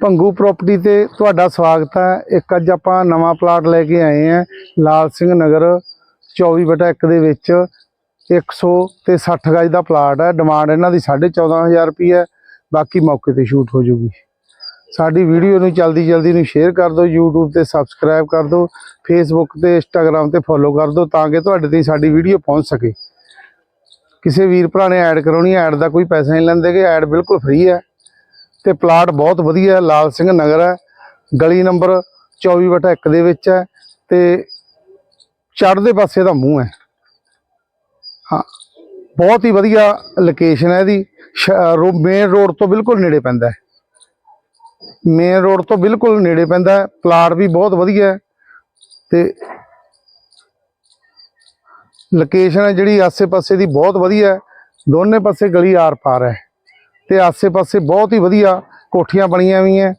Bhangu property ਤੇ ਤੁਹਾਡਾ ਸਵਾਗਤ ਹੈ। ਇੱਕ ਅੱਜ ਆਪਾਂ ਨਵਾਂ ਪਲਾਟ ਲੈ ਕੇ ਆਏ ਹਾਂ ਲਾਲ ਸਿੰਘ ਨਗਰ 24/1 ਦੇ ਵਿੱਚ। 100 ਤੇ 60 ਗਜ ਦਾ ਪਲਾਟ ਹੈ। ਡਿਮਾਂਡ ਇਹਨਾਂ ਦੀ 14500 ਰੁਪਏ ਹੈ। ਬਾਕੀ ਮੌਕੇ ਤੇ ਸ਼ੂਟ ਹੋ ਜੂਗੀ। ਸਾਡੀ ਵੀਡੀਓ ਨੂੰ ਜਲਦੀ ਜਲਦੀ ਨੂੰ ਸ਼ੇਅਰ ਕਰ ਦਿਓ, YouTube ਤੇ ਸਬਸਕ੍ਰਾਈਬ ਕਰ ਦਿਓ, Facebook ਤੇ Instagram ਤੇ ਫੋਲੋ ਕਰ ਦਿਓ ਤਾਂ ਕਿ ਤੁਹਾਡੇ ਤੇ ਸਾਡੀ ਵੀਡੀਓ ਪਹੁੰਚ ਸਕੇ। ਕਿਸੇ ਵੀਰ ਭਰਾ ਨੇ ਐਡ ਕਰਾਉਣੀ ਐਡ ਦਾ ਕੋਈ ਪੈਸਾ ਨਹੀਂ ਲੈਂਦੇ ਕਿ ਐਡ ਬਿਲਕੁਲ ਫ੍ਰੀ ਹੈ। ਤੇ ਪਲਾਟ ਬਹੁਤ ਵਧੀਆ ਹੈ, ਲਾਲ ਸਿੰਘ ਨਗਰ ਹੈ ਗਲੀ ਨੰਬਰ 24/1 ਦੇ ਵਿੱਚ ਹੈ ਤੇ ਚੜ੍ਹਦੇ ਪਾਸੇ ਦਾ ਮੂੰਹ ਹੈ। ਹਾਂ ਬਹੁਤ ਹੀ ਵਧੀਆ ਲੋਕੇਸ਼ਨ ਹੈ ਇਹਦੀ। ਮੇਨ ਰੋਡ ਤੋਂ ਬਿਲਕੁਲ ਨੇੜੇ ਪੈਂਦਾ ਹੈ। ਮੇਨ ਰੋਡ ਤੋਂ ਬਿਲਕੁਲ ਨੇੜੇ ਪੈਂਦਾ ਹੈ ਪਲਾਟ ਵੀ ਬਹੁਤ ਵਧੀਆ ਹੈ ਤੇ ਲੋਕੇਸ਼ਨ ਹੈ ਜਿਹੜੀ ਆਸੇ-ਪਾਸੇ ਦੀ ਬਹੁਤ ਵਧੀਆ ਹੈ ਦੋਨੇ ਪਾਸੇ ਗਲੀ ਆਰ ਪਾਰ ਹੈ। ਤੇ ਆਸੇ-ਪਾਸੇ ਬਹੁਤ ਹੀ ਵਧੀਆ ਕੋਠੀਆਂ ਬਣੀਆਂ ਹੋਈਆਂ।